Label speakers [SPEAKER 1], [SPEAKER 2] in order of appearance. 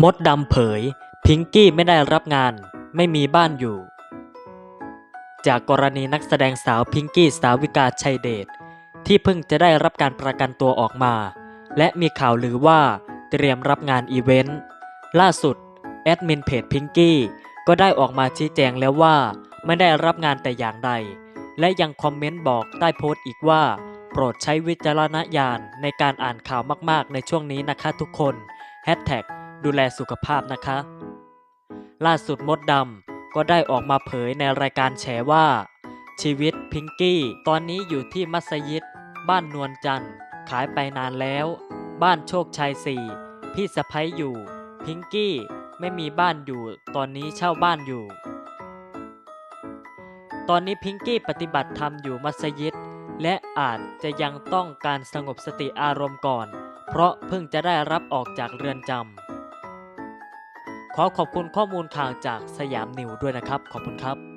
[SPEAKER 1] มดดำเผย พิงกี้ไม่ได้รับงาน ไม่มีบ้านอยู่ จากกรณีนักแสดงสาวพิงกี้สาวิกาชัยเดชที่เพิ่งจะได้รับการประกันตัวออกมา และมีข่าวลือว่าเตรียมรับงานอีเวนต์ ล่าสุด แอดมินเพจพิงกี้ก็ได้ออกมาชี้แจงแล้วว่า ไม่ได้รับงานแต่อย่างใด และยังคอมเมนต์บอกใต้โพสต์อีกว่า โปรดใช้วิจารณญาณในการอ่านข่าวมาก ๆ ในช่วงนี้นะคะทุกคนแฮชแท็ก ดูแลสุขภาพนะคะ ล่าสุดมดดำก็ได้ออกมาเผยในรายการแฉว่า ชีวิตพิงกี้ตอนนี้อยู่ที่มัสยิด บ้านนวลจันทร์ ขายไปนานแล้ว บ้านโชคชัยสี่พี่สะพ้ยอยู่ พิงกี้ไม่มีบ้านอยู่ ตอนนี้เช่าบ้านอยู่ ตอนนี้พิงกี้ปฏิบัติธรรมอยู่มัสยิด และอาจจะยังต้องการสงบสติอารมณ์ก่อน เพราะเพิ่งจะได้รับออกจากเรือนจำ ขอขอบคุณข้อมูลข่าวจากสยามนิวด้วยนะครับ ขอบคุณครับ